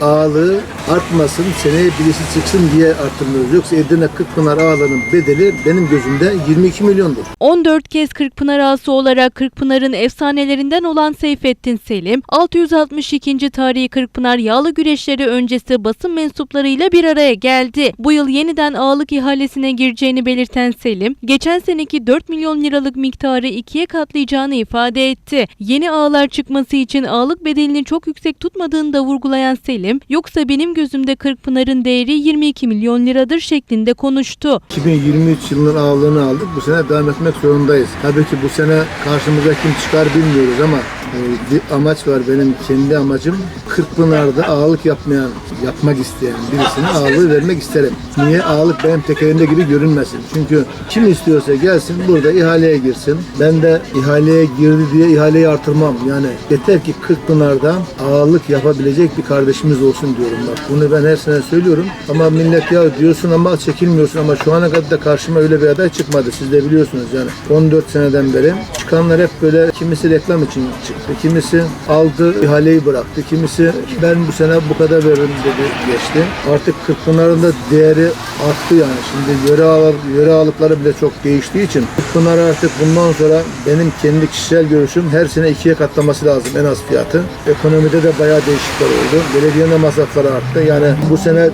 ağalığı artmasın, seneye birisi çıksın diye arttırmıyoruz. Yoksa Edirne Kırkpınar ağalığının bedeli benim gözümde 22 milyondur. 14 kez Kırkpınar ağası olarak Kırkpınar'ın efsanelerinden olan Seyfettin Selim, 662. tarihi Kırkpınar yağlı güreşleri öncesi basın mensuplarıyla bir araya geldi. Bu yıl yeniden ağalık ihalesine gireceğini belirten Selim, geçen seneki 4 milyon liralık miktarı ikiye katlayacağını ifade etti. Yeni ağalar çıkması için ağalık bedelini çok yüksek tutmadığını da vurgulayan Selim, yoksa benim gözümde Kırkpınar'ın değeri 22 milyon liradır şeklinde konuştu. 2023 yılının ağalığını aldık. Bu sene devam etmek zorundayız. Tabii ki bu sene karşımıza kim çıkar bilmiyoruz ama e, amaç var benim kendi amacım. Kırkpınar'da ağalık yapmayan, yapmak isteyen birisine ağalığı vermek isterim. Niye? Ağalık benim tekelimde gibi görünmesin. Çünkü kim istiyorsa gelsin burada ihaleye girsin. Ben de ihaleye girdi diye ihaleyi artırmam. Yani yeter ki Kırkpınar'da ağalık yapabilecek bir kardeşimiz olsun diyorum bak. Bunu ben her sene söylüyorum. Ama millet ya diyorsun ama çekilmiyorsun ama şu ana kadar da karşıma öyle bir aday çıkmadı. Siz de biliyorsunuz yani. 14 seneden beri çıkanlar hep böyle kimisi reklam için çıktı. Kimisi aldı ihaleyi bıraktı. Kimisi ben bu sene bu kadar veririm dedi geçti. Artık Kırkpınar'ın da değeri arttı yani. Şimdi yöre, ağlar, yöre ağalıkları bile çok değiştiği için Kırkpınar artık bundan sonra benim kendi kişisel görüşüm her sene ikiye katlaması lazım en az fiyatı. Ekonomide de bayağı değişiklikler oldu. Belediyenin masrafları arttı. Yani bu sene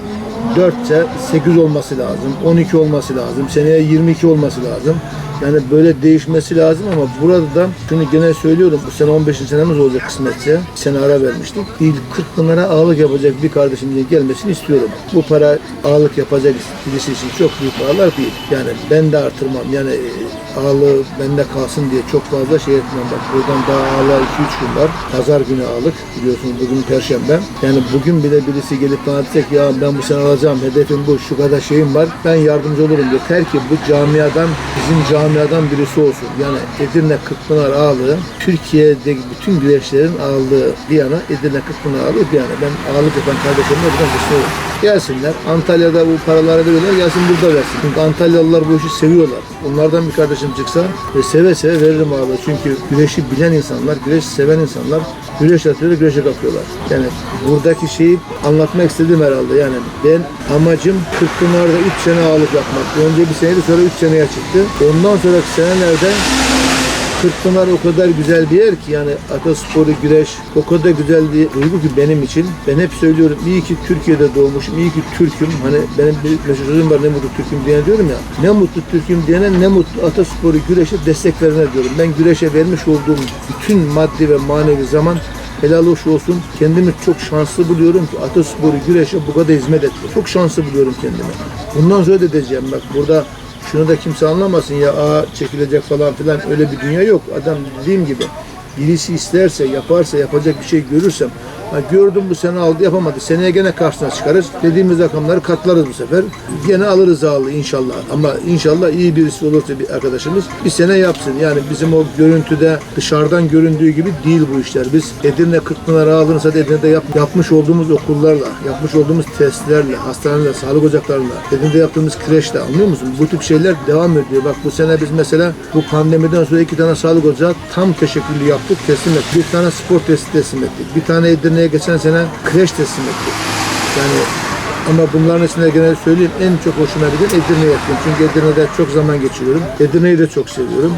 4 ise 8 olması lazım. 12 olması lazım. Seneye 22 olması lazım. Yani böyle değişmesi lazım ama burada da şunu gene söylüyorum. Bu sene 15. senemiz olacak kısmetse. Bir sene ara vermiştik. İl 40 pınara ağalık yapacak bir kardeşimizin gelmesini istiyorum. Bu para ağalık yapacak birisi için çok büyük paralar değil. Yani ben de artırmam. Yani e, ağalığı bende kalsın diye çok fazla şey etmem. Bak buradan daha ağalığa 2-3 gün var. Pazar günü ağalık. Biliyorsunuz bugün perşembe. Yani bugün bile birisi gelip bana diyecek ya ben bu sene alacağım. Hedefim bu. Şu kadar şeyim var. Ben yardımcı olurum. Yeter ki bu camiadan bizim camiadan birisi olsun. Yani Edirne Kırkpınar ağalığı Türkiye'deki bütün güreşlerin ağalığı bir yana Edirne Kırkpınar ağalığı bir yana. Ben ağalık yapan kardeşlerimle buradan düşünüyorum. Gelsinler. Antalya'da bu paraları veriyorlar. Gelsin burada versin. Çünkü Antalyalılar bu işi seviyorlar. Onlardan bir kardeşim çıksa ve seve seve veririm ağalığı. Çünkü güreşi bilen insanlar, güreş seven insanlar güreş atıyor, güreşe kalkıyorlar. Yani buradaki şeyi anlatmak istedim herhalde. Yani ben amacım Kırkpınar'da 3 sene ağalık yapmak. Önce bir seneydi sonra 3 seneye çıktı. Ondan sonraki senelerde Kırkpınar o kadar güzel bir yer ki yani atasporu, güreş o kadar güzel bir duygu ki benim için. Ben hep söylüyorum iyi ki Türkiye'de doğmuşum, iyi ki Türk'üm. Hani benim bir meşhur var ne mutlu Türk'üm diye diyorum ya. Ne mutlu Türk'üm diyene ne mutlu atasporu, güreşe destek verene diyorum. Ben güreşe vermiş olduğum bütün maddi ve manevi zaman helal hoş olsun. Kendimi çok şanslı buluyorum ki atasporu, güreşe bu kadar hizmet etti. Çok şanslı buluyorum kendimi. Bundan sonra da edeceğim bak burada şunu da kimse anlamasın ya aa çekilecek falan filan öyle bir dünya yok. Adam dediğim gibi birisi isterse yaparsa yapacak bir şey görürsem gördüm bu sene aldı yapamadı. Seneye gene karşısına çıkarız. Dediğimiz rakamları katlarız bu sefer. Gene alırız ağlı inşallah. Ama inşallah iyi birisi olursa bir arkadaşımız bir sene yapsın. Yani bizim o görüntüde dışarıdan göründüğü gibi değil bu işler. Biz Edirne Kırkpınar ağalığını sadece Edirne'de yap, yapmış olduğumuz okullarla, yapmış olduğumuz testlerle, hastanelerle, sağlık ocaklarıyla, Edirne'de yaptığımız kreşle anlıyor musun? Bu tip şeyler devam ediyor. Bak bu sene biz mesela bu pandemiden sonra iki tane sağlık ocağı tam teşekküllü yaptık, teslim ettik. Bir tane spor testi teslim ettik. Bir tane Edirne'ye geçen sene kreş teslim ettik. Yani ama bunların içinde genel söyleyeyim en çok hoşuma giden Edirne'ye yaptım. Çünkü Edirne'de çok zaman geçiriyorum. Edirne'yi de çok seviyorum.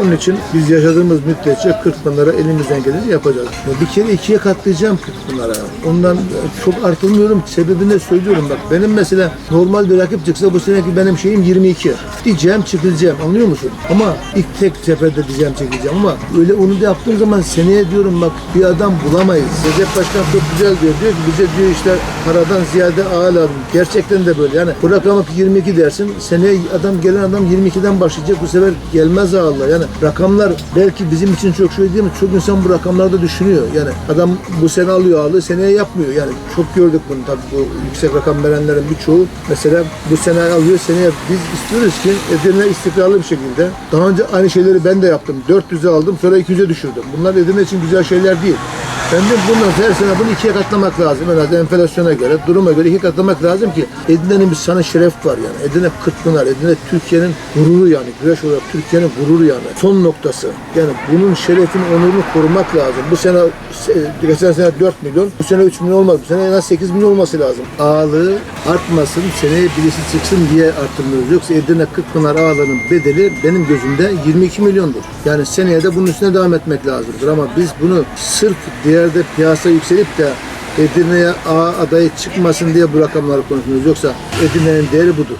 Onun için biz yaşadığımız müddetçe Kırkpınar'a elimizden geleni yapacağız. Ya Bir kere ikiye katlayacağım Kırkpınar'a. Ondan çok artırmıyorum. Sebebini de söylüyorum bak. Benim mesela normal bir rakip çıksa bu seneki benim şeyim 22. Diyeceğim çıkacağım anlıyor musun? Ama ilk tek seferde diyeceğim çekeceğim ama öyle onu da yaptığım zaman seneye diyorum bak bir adam bulamayız. Recep Başkan çok güzel diyor. Diyor ki bize diyor işte paradan ziyade lazım. Gerçekten de böyle. Yani bu rakamı 22 dersin. Seneye adam gelen adam 22'den başlayacak. Bu sefer gelmez ağırla. Yani rakamlar belki bizim için çok şey değil mi? Çok insan bu rakamlarda düşünüyor. Yani adam bu sene alıyor ağırlığı seneye yapmıyor. Yani çok gördük bunu tabii bu yüksek rakam verenlerin birçoğu mesela bu sene alıyor seneye biz istiyoruz ki Edirne istikrarlı bir şekilde. Daha önce aynı şeyleri ben de yaptım. 400'e aldım sonra 200'e düşürdüm. Bunlar Edirne için güzel şeyler değil. Efendim bundan her sene bunu ikiye katlamak lazım. En az enflasyona göre, duruma göre ikiye katlamak lazım ki Edirne'nin bir sana şeref var yani. Edirne Kırkpınar, Edirne Türkiye'nin gururu yani. Güreş olarak Türkiye'nin gururu yani. Son noktası. Yani bunun şerefini, onurunu korumak lazım. Bu sene, se- geçen sene 4 milyon, bu sene 3 milyon olmaz. Bu sene en az 8 milyon olması lazım. Ağalığı artmasın, seneye birisi çıksın diye arttırmıyoruz. Yoksa Edirne Kırkpınar ağalarının bedeli benim gözümde 22 milyondur. Yani seneye de bunun üstüne devam etmek lazımdır. Ama biz bunu sırf diğerde piyasa yükselip de Edirne'ye A adayı çıkmasın diye bu rakamları konuşuyoruz. Yoksa Edirne'nin değeri budur.